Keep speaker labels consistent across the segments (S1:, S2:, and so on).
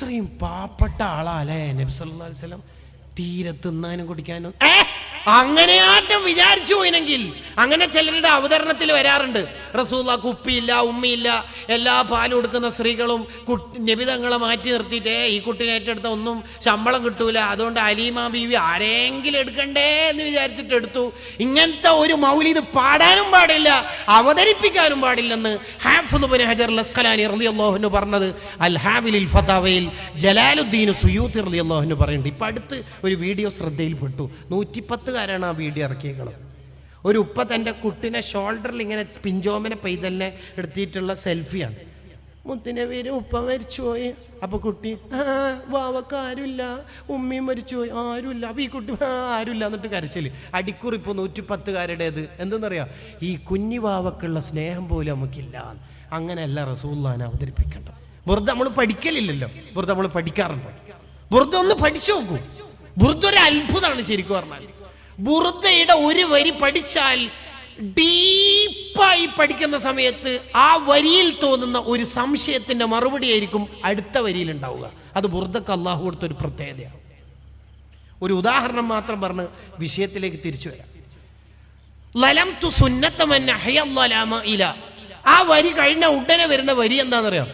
S1: അത്രയും പാവപ്പെട്ട ആളാലേ നബി അലൈഹി വസല്ലം തീരെ തിന്നാനും കുടിക്കാനും. അങ്ങനെ ആറ്റം വിചാരിച്ചു പോയിനെങ്കിൽ അങ്ങനെ ചിലരുടെ അവതരണത്തിൽ വരാറുണ്ട്. റസൂല കുപ്പിയില്ല ഉമ്മയില്ല എല്ലാ പാലും കൊടുക്കുന്ന സ്ത്രീകളും നിബിതങ്ങളെ മാറ്റി നിർത്തിയിട്ടേ ഈ കുട്ടിനെ ഏറ്റെടുത്ത ഒന്നും ശമ്പളം കിട്ടൂല. അതുകൊണ്ട് അലീമ ബീവി ആരെങ്കിലും എടുക്കണ്ടേ എന്ന് വിചാരിച്ചിട്ട് എടുത്തു. ഇങ്ങനത്തെ ഒരു മൗലിദ് പാടാനും പാടില്ല അവതരിപ്പിക്കാനും പാടില്ലെന്ന് ഹാഫുദുബിൻ ഹജർ പറഞ്ഞത്. അൽ ഹാബിലിൽ ഫതാവയിൽ ജലാലുദ്ദീൻ സുയൂത്ത് റളിയല്ലാഹുവിന് പറയുന്നുണ്ട്. ഇപ്പം അടുത്ത് ഒരു വീഡിയോ ശ്രദ്ധയിൽപ്പെട്ടു. നൂറ്റിപ്പത്തുകാരാണ് ആ വീഡിയോ ഇറക്കിയേക്കുന്നത് ഒരു ഉപ്പ തന്റെ കുട്ടിനെ ഷോൾഡറിൽ ഇങ്ങനെ പിഞ്ചോമനെ പെയ്തലിനെ എടുത്തിട്ടുള്ള സെൽഫിയാണ് മുത്തിനെ പേര് ഉപ്പ മരിച്ചുപോയി. അപ്പൊ കുട്ടി വാവക്ക് ആരുമില്ല. ഉമ്മയും മരിച്ചുപോയി. ആരുമില്ല. അപ്പൊ ഈ കുട്ടി ആരുമില്ല എന്നിട്ട് കരച്ചിൽ. അടിക്കുറിപ്പ് നൂറ്റിപ്പത്തുകാരുടേത്. എന്തെന്നറിയാം? ഈ കുഞ്ഞി വാവക്കുള്ള സ്നേഹം പോലും നമുക്കില്ല. അങ്ങനെയല്ല റസൂല്ലാൻ അവതരിപ്പിക്കേണ്ടത്. വെറുതെ നമ്മൾ പഠിക്കലില്ലല്ലോ. വെറുതെ നമ്മൾ പഠിക്കാറുണ്ട്. വെറുതെ ഒന്ന് പഠിച്ചു നോക്കൂ. വെറുതെ ഒരു അത്ഭുതമാണ് ശരിക്കും പറഞ്ഞാൽ ബുർദയുടെ ഒരു വരി പഠിച്ചാൽ ഡീപ്പായി പഠിക്കുന്ന സമയത്ത് ആ വരിയിൽ തോന്നുന്ന ഒരു സംശയത്തിന്റെ മറുപടി ആയിരിക്കും അടുത്ത വരിയിൽ ഉണ്ടാവുക. അത് ബുർദക്ക് അള്ളാഹു കൊടുത്ത ഒരു പ്രത്യേകതയാണ്. ഒരു ഉദാഹരണം മാത്രം പറഞ്ഞ് വിഷയത്തിലേക്ക് തിരിച്ചു വരാം. ലലം തു സുന്നത്തമൻ ഇല ആ വരി കഴിഞ്ഞ ഉടനെ വരുന്ന വരി എന്താണെന്നറിയാം?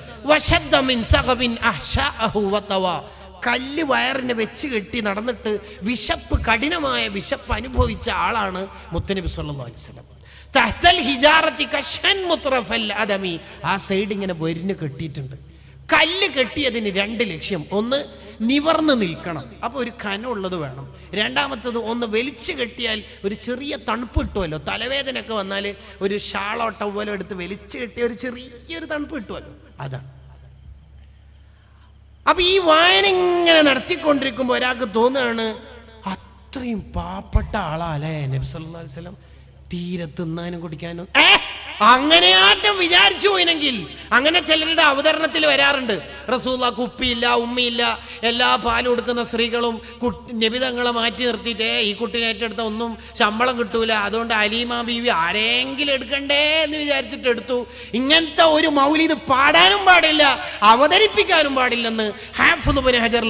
S1: കല്ല് വയറിനെ വെച്ച് കെട്ടി നടന്നിട്ട് വിശപ്പ് കഠിനമായ വിശപ്പ് അനുഭവിച്ച ആളാണ് മുത്തനബി സല്ലല്ലാഹു അലൈഹി വസല്ലം. തഹ്തൽ അദമി. ആ സൈഡ് ഇങ്ങനെ വരിന് കെട്ടിയിട്ടുണ്ട്. കല്ല് കെട്ടിയതിന് രണ്ട് ലക്ഷ്യം. ഒന്ന് നിവർന്ന് നിൽക്കണം. അപ്പോൾ ഒരു കനമുള്ളത് വേണം. രണ്ടാമത്തത് ഒന്ന് വലിച്ചു കെട്ടിയാൽ ഒരു ചെറിയ തണുപ്പ് കിട്ടുമല്ലോ. തലവേദനയൊക്കെ വന്നാൽ ഒരു ഷാളോ ടവലോ എടുത്ത് വലിച്ചു കെട്ടിയ ഒരു ചെറിയൊരു തണുപ്പ് കിട്ടുമല്ലോ. അതാണ്. അപ്പൊ ഈ വായന ഇങ്ങനെ നടത്തിക്കൊണ്ടിരിക്കുമ്പോൾ ഒരാൾക്ക് തോന്നുകയാണ് അത്രയും പാവപ്പെട്ട ആളാല്ലേ നബി സല്ലല്ലാഹു അലൈഹി വസല്ലം. തീരെ തിന്നാനും കുടിക്കാനും. ഏ? അങ്ങനെ ആറ്റം വിചാരിച്ചു പോയിനെങ്കിൽ അങ്ങനെ ചിലരുടെ അവതരണത്തിൽ വരാറുണ്ട്. റസൂല കുപ്പിയില്ല ഉമ്മയില്ല എല്ലാ പാലും കൊടുക്കുന്ന സ്ത്രീകളും നിബിതങ്ങളെ മാറ്റി നിർത്തിയിട്ടേ ഈ കുട്ടിനെ ഏറ്റെടുത്ത ഒന്നും ശമ്പളം കിട്ടൂല. അതുകൊണ്ട് അലീമ ബീവി ആരെങ്കിലും എടുക്കണ്ടേ എന്ന് വിചാരിച്ചിട്ട് എടുത്തു. ഇങ്ങനത്തെ ഒരു മൗലിദ് പാടാനും പാടില്ല അവതരിപ്പിക്കാനും പാടില്ലെന്ന് ഹാഫുദുബിൻ ഹജർ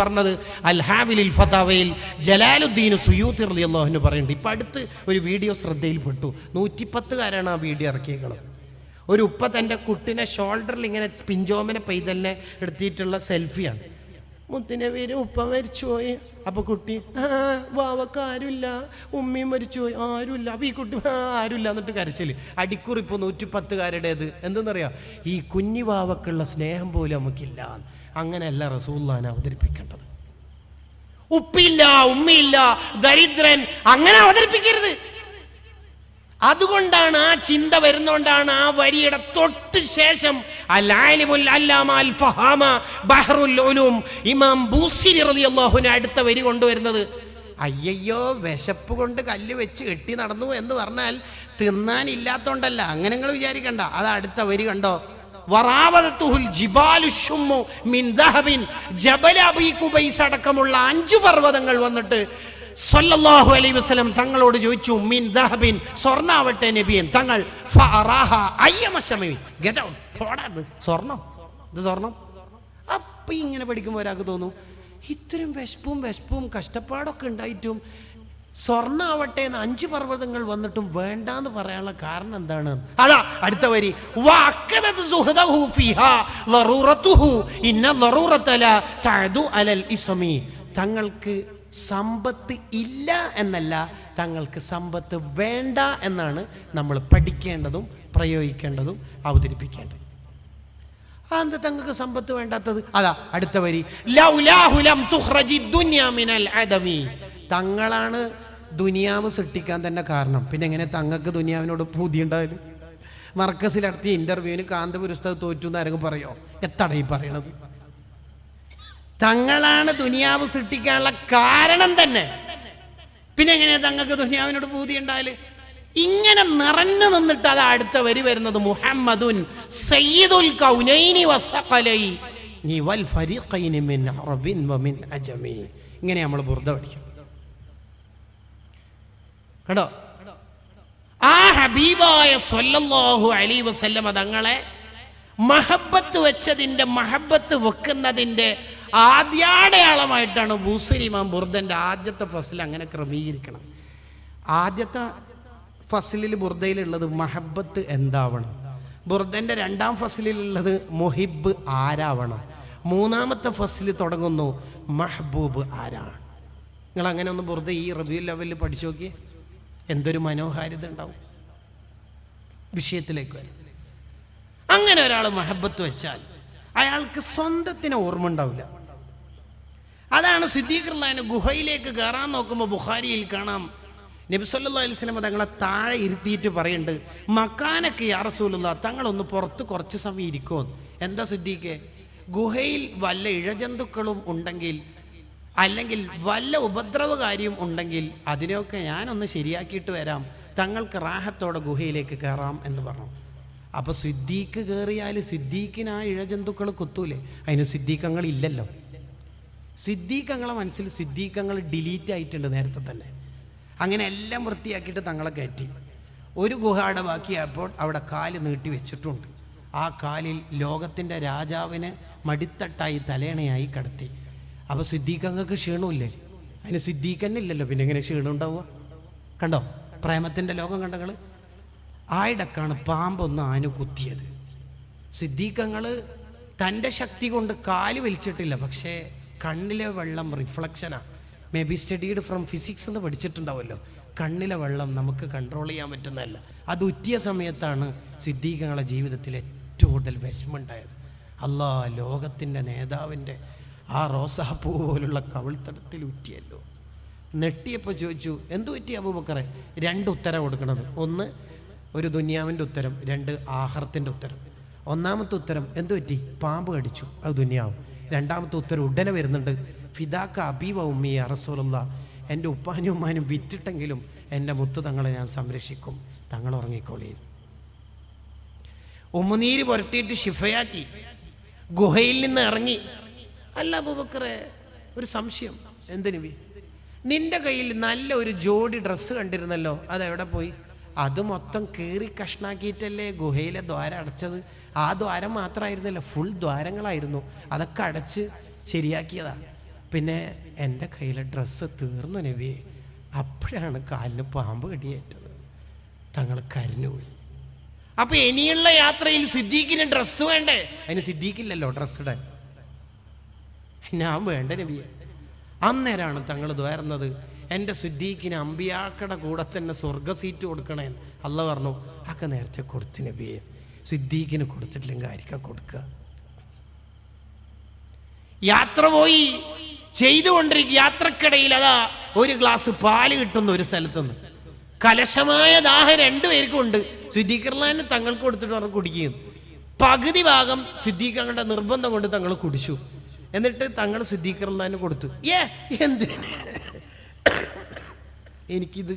S1: പറഞ്ഞത്. അൽ ഹാബിലിൽ ഫതാവയിൽ ജലാലുദ്ദീൻ സുയൂത്തി റളിയല്ലാഹുവിന് പറയുന്നുണ്ട്. ഇപ്പം അടുത്ത് ഒരു വീഡിയോ ശ്രദ്ധയിൽപ്പെട്ടു. നൂറ്റിപ്പത്തുകാരാണ് ആ വീഡിയോ ഇറക്കിയേക്കുന്നത് ഒരു ഉപ്പ തന്റെ കുട്ടിനെ ഷോൾഡറിൽ ഇങ്ങനെ പിഞ്ചോമനെ പെയ്തലിനെ എടുത്തിട്ടുള്ള സെൽഫിയാണ് മുത്തിനെ പേര് ഉപ്പ മരിച്ചുപോയി. അപ്പൊ കുട്ടി വാവക്ക് ആരുമില്ല. ഉമ്മയും മരിച്ചുപോയി. ആരുമില്ല. അപ്പൊ ഈ കുട്ടി ആരുമില്ല എന്നിട്ട് കരച്ചിൽ. അടിക്കുറിപ്പ് നൂറ്റിപ്പത്തുകാരുടേത്. എന്തെന്നറിയാം? ഈ കുഞ്ഞി വാവക്കുള്ള സ്നേഹം പോലും നമുക്കില്ല. അങ്ങനെയല്ല റസൂല്ലാൻ അവതരിപ്പിക്കേണ്ടത്. ഉപ്പില്ല ഉമ്മയില്ല ദരിദ്രൻ അങ്ങനെ അവതരിപ്പിക്കരുത്. അതുകൊണ്ടാണ് ആ ചിന്ത വരുന്നോണ്ടാണ് ആ വരിയുടെ തൊട്ട് ശേഷം ഇമാം ബൂസിരി അടുത്ത വരി കൊണ്ടുവരുന്നത്. അയ്യയ്യോ വിശപ്പ് കൊണ്ട് കല്ല് വെച്ച് കെട്ടി നടന്നു എന്ന് പറഞ്ഞാൽ തിന്നാനില്ലാത്തോണ്ടല്ല. അങ്ങനെ നിങ്ങൾ വിചാരിക്കണ്ട. അത് അടുത്ത വരി കണ്ടോ? ജിബാലു അടക്കമുള്ള അഞ്ചു പർവതങ്ങൾ വന്നിട്ട് സല്ലല്ലാഹു അലൈ വസ്ലം തങ്ങളോട് ചോദിച്ചു മിൻ ദഹബിൻ സ്വർണാവട്ടെ നബിയൻ തങ്ങൾ സ്വർണം. ഇത് സ്വർണം. അപ്പൊ ഇങ്ങനെ പഠിക്കുമ്പോൾ ഒരാൾക്ക് തോന്നും ഇത്രയും വിശപ്പും വിശപ്പും കഷ്ടപ്പാടൊക്കെ ഉണ്ടായിട്ടും സ്വർണാവട്ടെ എന്ന് അഞ്ച് പർവതങ്ങൾ വന്നിട്ടും വേണ്ടാന്ന് പറയാനുള്ള കാരണം എന്താണ്? അതാ അടുത്ത വരി. തങ്ങൾക്ക് സമ്പത്ത് ഇല്ല എന്നല്ല തങ്ങൾക്ക് സമ്പത്ത് വേണ്ട എന്നാണ് നമ്മൾ പഠിക്കേണ്ടതും പ്രയോഗിക്കേണ്ടതും അവതരിപ്പിക്കേണ്ടത്. അതെന്താ തങ്ങൾക്ക് സമ്പത്ത് വേണ്ടാത്തത്? അതാ അടുത്ത വരി. തങ്ങളാണ് ദുനിയാവ് സൃഷ്ടിക്കാൻ തന്നെ കാരണം. പിന്നെ എങ്ങനെ തങ്ങൾക്ക് ദുനിയാവിനോട് പൂതി ഉണ്ടായാലും? മർക്കസിൽ നടത്തിയ ഇന്റർവ്യൂവിന് കാന്തപുരസ്തകം തോറ്റു എന്ന് ആരെങ്കിലും പറയോ? എത്താണ് പറയണത്? തങ്ങളാണ് ദുനിയാവ് സൃഷ്ടിക്കാനുള്ള കാരണം തന്നെ. പിന്നെ എങ്ങനെയാ തങ്ങൾക്ക് ദുനിയാവിനോട് ഭൂതി ഉണ്ടായാൽ? ഇങ്ങനെ നിറഞ്ഞു നിന്നിട്ട് അത് അടുത്ത വരി വരുന്നത്. മുഹമ്മദുൻ സയ്യിദുൽ കൗനൈനി വസഖലൈ. നിവൽ ഫരീഖൈനി മിൻ വമിൻ അജമി. ഇങ്ങനെ നമ്മൾ ബുർദ പഠിക്കും. കേട്ടോ? ആ ഹബീബായ സൊല്ലാഹു അലി വസല്ലം തങ്ങളെ മഹബത്ത് വെച്ചതിന്റെ മഹബത്ത് വെക്കുന്നതിന്റെ ആദ്യാടയാളമായിട്ടാണ് ബൂസരിമാം ബുർദന്റെ ആദ്യത്തെ ഫസിൽ അങ്ങനെ ക്രമീകരിക്കണം. ആദ്യത്തെ ഫസിലിൽ ബുർദയിലുള്ളത് മഹബത്ത് എന്താവണം? ബുർദന്റെ രണ്ടാം ഫസിലിലുള്ളത് മൊഹിബ് ആരാവണം? മൂന്നാമത്തെ ഫസിൽ തുടങ്ങുന്നു മഹബൂബ് ആരാണ്? നിങ്ങൾ അങ്ങനെ ഒന്ന് ബുർദ ഈ റിവ്യൂ ലെവലിൽ പഠിച്ചു നോക്കിയേ. എന്തൊരു മനോഹാരിത ഉണ്ടാവും വിഷയത്തിലേക്ക് വരും. അങ്ങനെ ഒരാൾ മഹബത്ത് വെച്ചാൽ അയാൾക്ക് സ്വന്തത്തിന് ഓർമ്മ ഉണ്ടാവില്ല. അതാണ് സിദ്ദീഖുല്ലാന് ഗുഹയിലേക്ക് കയറാൻ നോക്കുമ്പോൾ ബുഖാരിയിൽ കാണാം. നബിസല്ലാ അലൈവലം തങ്ങളെ താഴെ ഇരുത്തിയിട്ട് പറയുന്നുണ്ട് മക്കാനൊക്കെ യാറസൂലുള്ള തങ്ങളൊന്ന് പുറത്ത് കുറച്ച് സമയം ഇരിക്കുമോ എന്താ സിദ്ധിക്ക് ഗുഹയിൽ വല്ല ഇഴജന്തുക്കളും ഉണ്ടെങ്കിൽ അല്ലെങ്കിൽ വല്ല ഉപദ്രവകാരിയും ഉണ്ടെങ്കിൽ അതിനെയൊക്കെ ഞാനൊന്ന് ശരിയാക്കിയിട്ട് വരാം തങ്ങൾക്ക് റാഹത്തോടെ ഗുഹയിലേക്ക് കയറാം എന്ന് പറഞ്ഞു. അപ്പോൾ സിദ്ദീഖ് കയറിയാൽ സിദ്ദീഖിന് ആ ഇഴജന്തുക്കൾ കുത്തൂലേ? അതിന് സിദ്ദീഖങ്ങൾ ഇല്ലല്ലോ. സിദ്ദീഖങ്ങളെ മനസ്സിൽ സിദ്ദീഖങ്ങൾ ഡിലീറ്റ് ആയിട്ടുണ്ട് നേരത്തെ തന്നെ. അങ്ങനെ എല്ലാം വൃത്തിയാക്കിയിട്ട് തങ്ങളെ കയറ്റി. ഒരു ഗുഹയുടെ ബാക്കിയായപ്പോൾ അവിടെ കാൽ നീട്ടി വെച്ചിട്ടുണ്ട്. ആ കാലിൽ ലോകത്തിന്റെ രാജാവിന് മടിത്തട്ടായി തലേണയായി കടത്തി. അപ്പോൾ സിദ്ദീഖങ്ങൾക്ക് ക്ഷീണമില്ലേ? അതിന് സിദ്ദീഖന്നില്ലല്ലോ പിന്നെ എങ്ങനെ ക്ഷീണം ഉണ്ടാവുക? കണ്ടോ? പ്രേമത്തിന്റെ ലോകം കണ്ടങ്ങൾ ആയിടക്കാണ് പാമ്പൊന്ന് ആനു കുത്തിയത്. സിദ്ദീഖങ്ങൾ തന്റെ ശക്തി കൊണ്ട് കാൽ വലിച്ചിട്ടില്ല പക്ഷേ കണ്ണിലെ വെള്ളം റിഫ്ലക്ഷനാ may be studied from physics എന്ന് പഠിച്ചിട്ടുണ്ടാവുമല്ലോ. കണ്ണിലെ വെള്ളം നമുക്ക് കൺട്രോൾ ചെയ്യാൻ പറ്റുന്നതല്ല. അത് ഉറ്റിയ സമയത്താണ് സിദ്ദീഖങ്ങളെ ജീവിതത്തിൽ ഏറ്റവും കൂടുതൽ വിഷമമുണ്ടായത്. അല്ലാ ലോകത്തിന്റെ നേതാവിന്റെ ആ റോസാപ്പൂ പോലുള്ള കവിൾത്തടത്തിൽ ഉറ്റിയല്ലോ. നെട്ടിയപ്പോൾ ചോദിച്ചു എന്തു പറ്റി അബൂബക്കറെ? രണ്ട് ഉത്തരം കൊടുക്കണത്. ഒന്ന് ഒരു ദുന്യാവിന്റെ ഉത്തരം. രണ്ട് ആഹർത്തിന്റെ ഉത്തരം. ഒന്നാമത്തെ ഉത്തരം എന്തു പറ്റി? പാമ്പ് കടിച്ചു. അത് ദുനിയാവും. രണ്ടാമത്തെ ഉത്തരം ഉടനെ വരുന്നുണ്ട്. ഫിദാക്ക അബീവ ഉമ്മി അറസോലുള്ള എന്റെ ഉപ്പാനും ഉമ്മാനും വിറ്റിട്ടെങ്കിലും എന്റെ മുത്ത് തങ്ങളെ ഞാൻ സംരക്ഷിക്കും. തങ്ങൾ ഉറങ്ങിക്കോളി. ഉമ്മുനീര് പുരട്ടിയിട്ട് ഷിഫയാക്കി ഗുഹയിൽ നിന്ന് ഇറങ്ങി. അല്ല അബൂബക്കറെ ഒരു സംശയം. എന്തിനു നിന്റെ കയ്യിൽ നല്ല ഒരു ജോഡി ഡ്രസ്സ് കണ്ടിരുന്നല്ലോ അതെവിടെ പോയി? അത് മൊത്തം കീറി കഷ്ണാക്കിയിട്ടല്ലേ ഗുഹയിലെ ദ്വാരം അടച്ചത്? ആ ദ്വാരം മാത്രമായിരുന്നില്ല ഫുൾ ദ്വാരങ്ങളായിരുന്നു. അതൊക്കെ അടച്ച് ശരിയാക്കിയതാ. പിന്നെ എന്റെ കയ്യിലെ ഡ്രസ്സ് തീർന്നു നബിയെ. അപ്പോഴാണ് കാലിന് പാമ്പ് കടിയേറ്റത്. തങ്ങൾ കരഞ്ഞുപോയി അപ്പൊ ഇനിയുള്ള യാത്രയിൽ സിദ്ദീഖിന് ഡ്രസ്സ് വേണ്ടേ? അതിന് സിദ്ദീഖില്ലല്ലോ ഡ്രസ്സ് ഇടാൻ. ഞാൻ വേണ്ട നബിയെ. അന്നേരമാണ് തങ്ങൾ ദ്വാരുന്നത്. എന്റെ സിദ്ദീഖിന് അമ്പിയാക്കടെ കൂടെ തന്നെ സ്വർഗ സീറ്റ് കൊടുക്കണേ അല്ല പറഞ്ഞു അക്ക നേരത്തെ കൊടുത്തു നബിയെ. സിദ്ദീഖിന് കൊടുത്തിട്ടില്ലെങ്കിൽ ആയിരിക്കാം കൊടുക്കുക? യാത്ര പോയി ചെയ്തുകൊണ്ടിരിക്കുക യാത്രക്കിടയിൽ അതാ ഒരു ഗ്ലാസ് പാൽ കിട്ടുന്ന ഒരു സ്ഥലത്തുനിന്ന്. കലശമായ ദാഹം രണ്ടുപേർക്കും ഉണ്ട്. സിദ്ദീഖർലാന് തങ്ങൾക്ക് കൊടുത്തിട്ട് അവർ കുടിക്കും. പകുതി ഭാഗം സിദ്ദീഖങ്ങളുടെ നിർബന്ധം കൊണ്ട് തങ്ങൾ കുടിച്ചു. എന്നിട്ട് തങ്ങൾ സിദ്ദീഖർലാന് കൊടുത്തു. ഏ എന്തിന്? എനിക്കിത്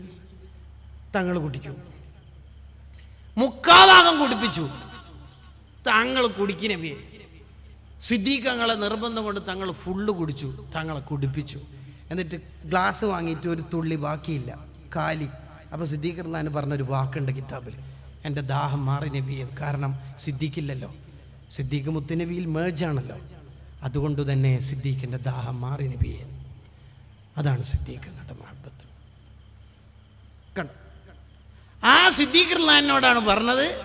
S1: തങ്ങൾ കുടിക്കും. മുക്കാ ഭാഗം കുടിപ്പിച്ചു. തങ്ങൾ കുടിക്കുന്നവയെ സിദ്ദീഖങ്ങളെ നിർബന്ധം കൊണ്ട് തങ്ങൾ ഫുള്ള് കുടിച്ചു തങ്ങളെ കുടിപ്പിച്ചു. എന്നിട്ട് ഗ്ലാസ് വാങ്ങിയിട്ട് ഒരു തുള്ളി ബാക്കിയില്ല കാലി. അപ്പോൾ സിദ്ദീഖ് റഹ്ലാൻ പറഞ്ഞൊരു വാക്കുണ്ട് കിതാബിൽ. എന്റെ ദാഹം മാറി നബിയെ കാരണം സിദ്ദീഖില്ലല്ലോ. സിദ്ദീഖ് മുത്തുനബിയിൽ മേജാണല്ലോ അതുകൊണ്ട് തന്നെ സിദ്ദീഖിന്റെ ദാഹം മാറി നബിയെ. അതാണ് സിദ്ദീഖ് എന്നിട്ട് മഹബത്ത്. കണ്ടോ? ആ സിദ്ദീഖ് റഹ്ലാനോടാണ് പറഞ്ഞത്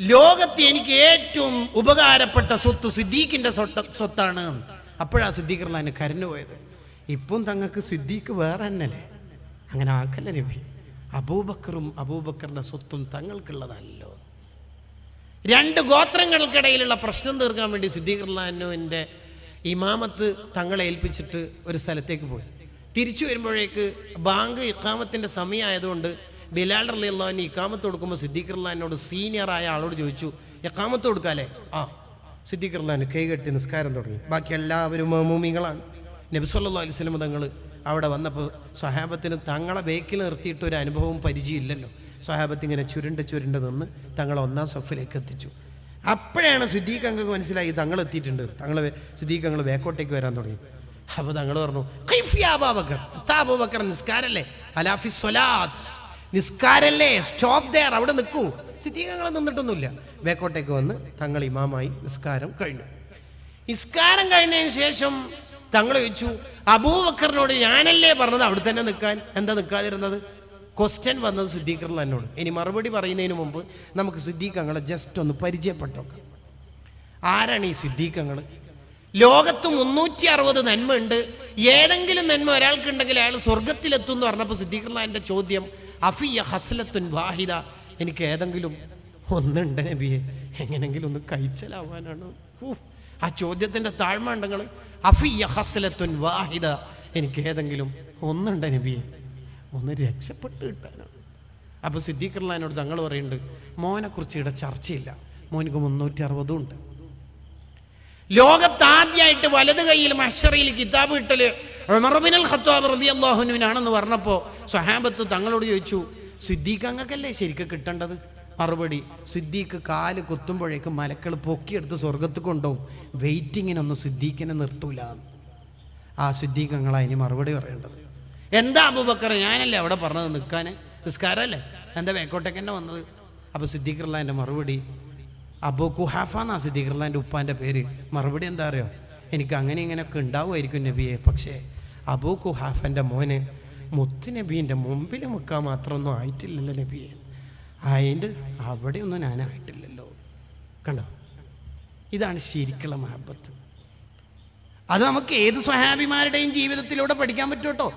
S1: ലോകത്ത് എനിക്ക് ഏറ്റവും ഉപകാരപ്പെട്ട സ്വത്ത് സിദ്ദീഖിന്റെ സ്വത്ത് സ്വത്താണ്. അപ്പോഴാ സിദ്ദീഖ് കരഞ്ഞു കരഞ്ഞുപോയത് ഇപ്പം തങ്ങൾക്ക് സിദ്ദീഖ് വേറെ തന്നെയല്ലേ? അങ്ങനെ ആക്കല്ല നബി? അബൂബക്കറും അബൂബക്കറിന്റെ സ്വത്തും തങ്ങൾക്കുള്ളതല്ലോ. രണ്ട് ഗോത്രങ്ങൾക്കിടയിലുള്ള പ്രശ്നം തീർക്കാൻ വേണ്ടി സിദ്ദീഖ് ഇമാമത്ത് തങ്ങളെ ഏൽപ്പിച്ചിട്ട് ഒരു സ്ഥലത്തേക്ക് പോയി. തിരിച്ചു വരുമ്പോഴേക്ക് ബാങ്ക് ഇക്കാമത്തിന്റെ സമയമായതുകൊണ്ട് ബിലാൽ അള്ളഹാൻ ഇക്കാമത്ത് കൊടുക്കുമ്പോൾ സിദ്ദീഖ് റഹ്ലാനോട് സീനിയറായ ആളോട് ചോദിച്ചു ഇക്കാമത്ത് കൊടുക്കാല്ലേ? ആ. സിദ്ദീഖ് റഹ്ലാൻ കൈകെട്ടി നിസ്കാരം തുടങ്ങി. ബാക്കി എല്ലാവരും മമൂമികളാണ്. അലൈഹി വസല്ലം തങ്ങൾ അവിടെ വന്നപ്പോൾ സ്വഹാബത്തിന് തങ്ങളെ ബേക്കിൽ നിർത്തിയിട്ട് ഒരു അനുഭവവും പരിചയമില്ലല്ലോ സ്വഹാബത്ത് ഇങ്ങനെ ചുരുണ്ട് ചുരുണ്ട് നിന്ന് തങ്ങളെ ഒന്നാം സഫിലേക്ക് എത്തിച്ചു. അപ്പോഴാണ് സിദ്ദീഖ് അങ്ങക്ക് മനസ്സിലായി തങ്ങൾ എത്തിയിട്ടുണ്ട്. തങ്ങൾ സിദ്ദീഖ് അങ്ങൾ ബേക്കോട്ടേക്ക് വരാൻ തുടങ്ങി. അപ്പോൾ തങ്ങൾ പറഞ്ഞു "കൈഫ് യാ അബൂബക്കർ? അത്താ അബൂബക്കർ നിസ്കാരല്ലേ? അലാഫി സ്വലാത്ത്. നിസ്കാരല്ലേ? സ്റ്റോപ്പ് ദയർ അവിടെ നിൽക്കൂ. സിദ്ധീകങ്ങൾ നിന്നിട്ടൊന്നുമില്ല. ബേക്കോട്ടേക്ക് വന്ന് തങ്ങൾ ഇമാമായി നിസ്കാരം കഴിഞ്ഞു. നിസ്കാരം കഴിഞ്ഞതിന് ശേഷം തങ്ങൾ ചോദിച്ചു അബൂബക്കറിനോട് ഞാനല്ലേ പറഞ്ഞത് അവിടെ തന്നെ നിൽക്കാൻ? എന്താ നിൽക്കാതിരുന്നത്? ക്വസ്റ്റ്യൻ വന്നത് സിദ്ദീഖറിൽ എന്നോട് ഇനി മറുപടി പറയുന്നതിന് മുമ്പ് നമുക്ക് സിദ്ദീഖങ്ങളെ ജസ്റ്റ് ഒന്ന് പരിചയപ്പെട്ടോക്കാം. ആരാണ് ഈ സിദ്ദീഖങ്ങൾ? ലോകത്ത് മുന്നൂറ്റി അറുപത് നന്മ ഉണ്ട് ഏതെങ്കിലും നന്മ ഒരാൾക്കുണ്ടെങ്കിൽ അയാൾ സ്വർഗത്തിലെത്തും എന്ന് പറഞ്ഞപ്പോൾ സിദ്ദീഖർലാന്റെ ചോദ്യം അഫിയ ഹസ്ലത്തുൻ വാഹിദ. എനിക്ക് ഏതെങ്കിലും ഒന്നുണ്ട് നബിയെ. എങ്ങനെങ്കിലും ഒന്ന് കഴിച്ചലാവാനാണ്. ആ ചോദ്യത്തിന്റെ താഴ്മ ഉണ്ടെങ്കിൽ അഫിയ ഹസ്ലത്തുൻ വാഹിദ. എനിക്ക് ഏതെങ്കിലും ഒന്നുണ്ട് നബിയെ. ഒന്ന് രക്ഷപ്പെട്ട് കിട്ടാനാണ്. അപ്പോൾ സിദ്ദീഖർലാനോട് തങ്ങൾ പറയുന്നുണ്ട് മോനെക്കുറിച്ച് ഇവിടെ ചർച്ചയില്ല. മോനിക്ക് മുന്നൂറ്റി അറുപതും ഉണ്ട് ലോകത്താദ്യമായിട്ട് വലത് കൈയിൽ മഷറിയിൽ കിതാബ് കിട്ടൽ ഉമർബിനൽ ഖത്താബ് റതി അള്ളാഹുനുവിനാണെന്ന് പറഞ്ഞപ്പോൾ സ്വഹാബത്ത് തങ്ങളോട് ചോദിച്ചു സിദ്ദീഖ് അങ്ങക്കല്ലേ ശരിക്കും കിട്ടേണ്ടത്? മറുപടി സിദ്ദീഖ് കാൽ കുത്തുമ്പോഴേക്ക് മലക്കൾ പൊക്കിയെടുത്ത് സ്വർഗത്ത് കൊണ്ടുപോകും. വെയിറ്റിങ്ങിനൊന്നും സിദ്ദീഖിനെ നിർത്തൂല. ആ സിദ്ദീഖ് അങ്ങളാ ഇനി മറുപടി പറയേണ്ടത്. എന്താ അബൂബക്കർ ഞാനല്ലേ അവിടെ പറഞ്ഞത് നിൽക്കാൻ നിസ്കാരമല്ലേ എന്താ വേക്കോട്ടേക്ക് തന്നെ വന്നത്? അപ്പോൾ സിദ്ദീഖുള്ള എന്റെ മറുപടി അബൂ കുഹാഫ എന്നാ സിദ്ദീഖർല്ലാന്റെ ഉപ്പാന്റെ പേര്? മറുപടി എന്താ അറിയോ? എനിക്ക് അങ്ങനെ ഇങ്ങനെയൊക്കെ ഉണ്ടാവുമായിരിക്കും നബിയെ പക്ഷേ അബൂ കുഹാഫന്റെ മോന് മുത്ത് നബീന്റെ മുമ്പിൽ മുക്കാൻ മാത്രമൊന്നും ആയിട്ടില്ലല്ലോ നബിയെ. അതിന്റെ അവിടെയൊന്നും ഞാനായിട്ടില്ലല്ലോ കണ്ടോ? ഇതാണ് ശരിക്കുള്ള മഹബത്ത്. അത് നമുക്ക് ഏത് സ്വഹാബിമാരുടെയും ജീവിതത്തിലൂടെ പഠിക്കാൻ പറ്റും കേട്ടോ.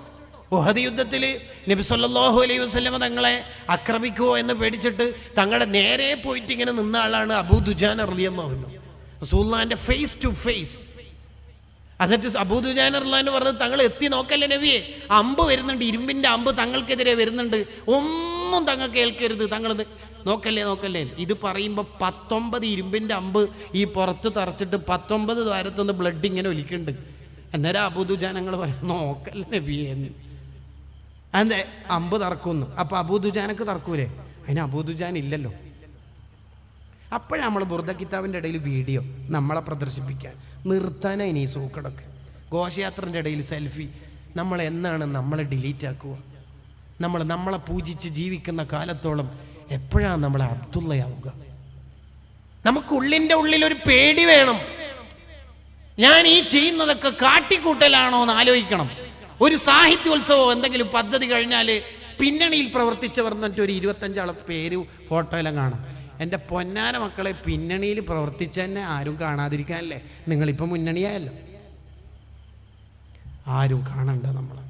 S1: ഉഹദ് യുദ്ധത്തിൽ നബി സല്ലാഹു അലൈഹി വസ്ലമ തങ്ങളെ ആക്രമിക്കുമോ എന്ന് പേടിച്ചിട്ട് തങ്ങളുടെ നേരെ പോയിട്ട് ഇങ്ങനെ നിന്ന ആളാണ് അബൂ ദുജാൻ അറിയാമാവുന്നു റസൂല്ലാന്റെ ഫേസ് ടു ഫേസ് എന്നിട്ട് അബൂ ദുജാൻ അർലാന്ന് പറഞ്ഞത് തങ്ങൾ എത്തി നോക്കല്ലേ നബിയെ? അമ്പ് വരുന്നുണ്ട് ഇരുമ്പിന്റെ അമ്പ് തങ്ങൾക്കെതിരെ വരുന്നുണ്ട്. ഒന്നും തങ്ങൾ കേൾക്കരുത് തങ്ങൾ നോക്കല്ലേ നോക്കല്ലേ? ഇത് പറയുമ്പോൾ പത്തൊമ്പത് ഇരുമ്പിന്റെ അമ്പ് ഈ പുറത്ത് തറച്ചിട്ട് പത്തൊമ്പത് ദ്വാരത്തുനിന്ന് ബ്ലഡ് ഇങ്ങനെ ഒലിക്കുന്നുണ്ട്. അന്നേരം അബൂദുജാനങ്ങൾ പറയും നോക്കല്ലേ നബിയെ അതെ അമ്പ് തറക്കുന്നു. അപ്പോൾ അബൂദുജാനക്ക് തറക്കൂലേ? അതിന് അബൂദുജാൻ ഇല്ലല്ലോ. അപ്പോഴാണ് നമ്മൾ ബുർദ കിതാബിന്റെ ഇടയിൽ വീഡിയോ നമ്മളെ പ്രദർശിപ്പിക്കാൻ. നിർത്താനായി ഇനി സൂക്കടൊക്കെ. ഘോഷയാത്രന്റെ ഇടയിൽ സെൽഫി. നമ്മൾ എന്നാണ് നമ്മളെ ഡിലീറ്റ് ആക്കുക? നമ്മൾ നമ്മളെ പൂജിച്ച് ജീവിക്കുന്ന കാലത്തോളം എപ്പോഴാണ് നമ്മളെ അബ്ദുള്ളയാവുക? നമുക്ക് ഉള്ളിന്റെ ഉള്ളിൽ ഒരു പേടി വേണം. ഞാൻ ഈ ചെയ്യുന്നതൊക്കെ കാട്ടിക്കൂട്ടലാണോ എന്ന് ആലോചിക്കണം. ഒരു സാഹിത്യോത്സവം എന്തെങ്കിലും പദ്ധതി കഴിഞ്ഞാൽ പിന്നണിയിൽ പ്രവർത്തിച്ചവർ എന്നിട്ട് ഒരു ഇരുപത്തഞ്ചാളെ പേര് ഫോട്ടോയിലും കാണാം. എന്റെ പൊന്നാന മക്കളെ പിന്നണിയിൽ പ്രവർത്തിച്ച തന്നെ ആരും കാണാതിരിക്കാനല്ലേ? നിങ്ങളിപ്പോൾ മുന്നണിയായല്ലോ. ആരും കാണണ്ട നമ്മൾ